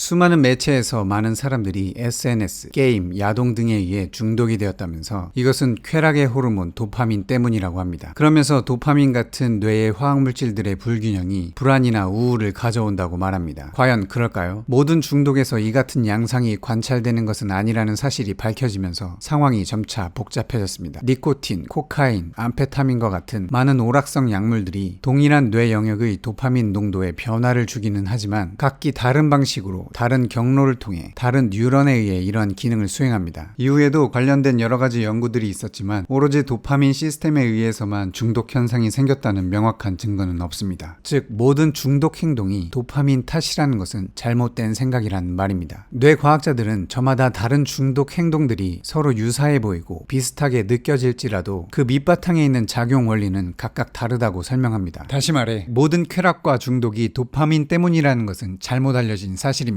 수많은 매체에서 많은 사람들이 SNS, 게임, 야동 등에 의해 중독이 되었다면서 이것은 쾌락의 호르몬 도파민 때문이라고 합니다. 그러면서 도파민 같은 뇌의 화학물질들의 불균형이 불안이나 우울을 가져온다고 말합니다. 과연 그럴까요? 모든 중독에서 이 같은 양상이 관찰되는 것은 아니라는 사실이 밝혀지면서 상황이 점차 복잡해졌습니다. 니코틴, 코카인, 암페타민과 같은 많은 오락성 약물들이 동일한 뇌 영역의 도파민 농도에 변화를 주기는 하지만 각기 다른 방식으로 다른 경로를 통해 다른 뉴런에 의해 이러한 기능을 수행합니다. 이후에도 관련된 여러 가지 연구들이 있었지만 오로지 도파민 시스템에 의해서만 중독 현상이 생겼다는 명확한 증거는 없습니다. 즉 모든 중독 행동이 도파민 탓이라는 것은 잘못된 생각이라는 말입니다. 뇌 과학자들은 저마다 다른 중독 행동들이 서로 유사해 보이고 비슷하게 느껴질지라도 그 밑바탕에 있는 작용 원리는 각각 다르다고 설명합니다. 다시 말해 모든 쾌락과 중독이 도파민 때문이라는 것은 잘못 알려진 사실입니다.